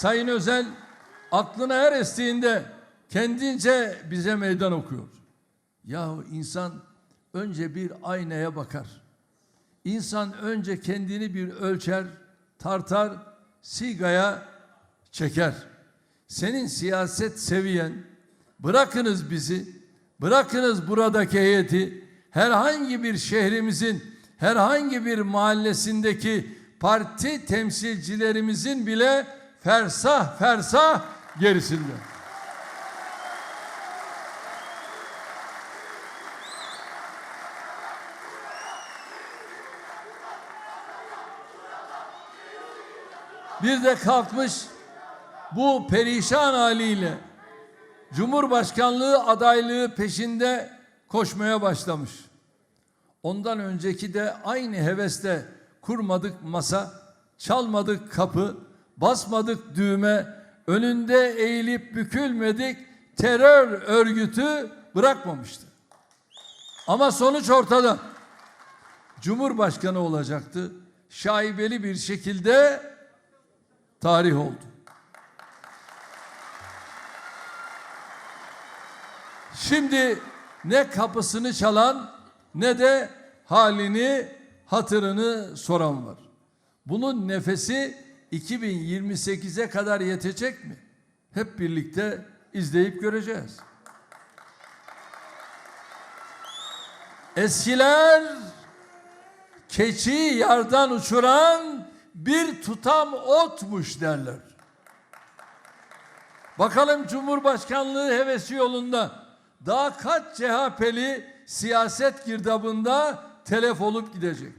Sayın Özel aklına her estiğinde kendince bize meydan okuyor. Yahu insan önce bir aynaya bakar. İnsan önce kendini bir ölçer, tartar, sigaya çeker. Senin siyaset seviyen, bırakınız bizi, bırakınız buradaki heyeti, herhangi bir şehrimizin, herhangi bir mahallesindeki parti temsilcilerimizin bile fersah fersah gerisinde. Bir de kalkmış bu perişan haliyle Cumhurbaşkanlığı adaylığı peşinde koşmaya başlamış. Ondan önceki de aynı hevesle kurmadık masa, çalmadık kapı, basmadık düğme, önünde eğilip bükülmedik terör örgütü bırakmamıştı. Ama sonuç ortada. Cumhurbaşkanı olacaktı. Şaibeli bir şekilde tarih oldu. Şimdi ne kapısını çalan ne de halini hatırını soran var. Bunun nefesi 2028'e kadar yetecek mi? Hep birlikte izleyip göreceğiz. Eskiler keçi yardan uçuran bir tutam otmuş derler. Bakalım Cumhurbaşkanlığı hevesi yolunda daha kaç CHP'li siyaset girdabında telef olup gidecek.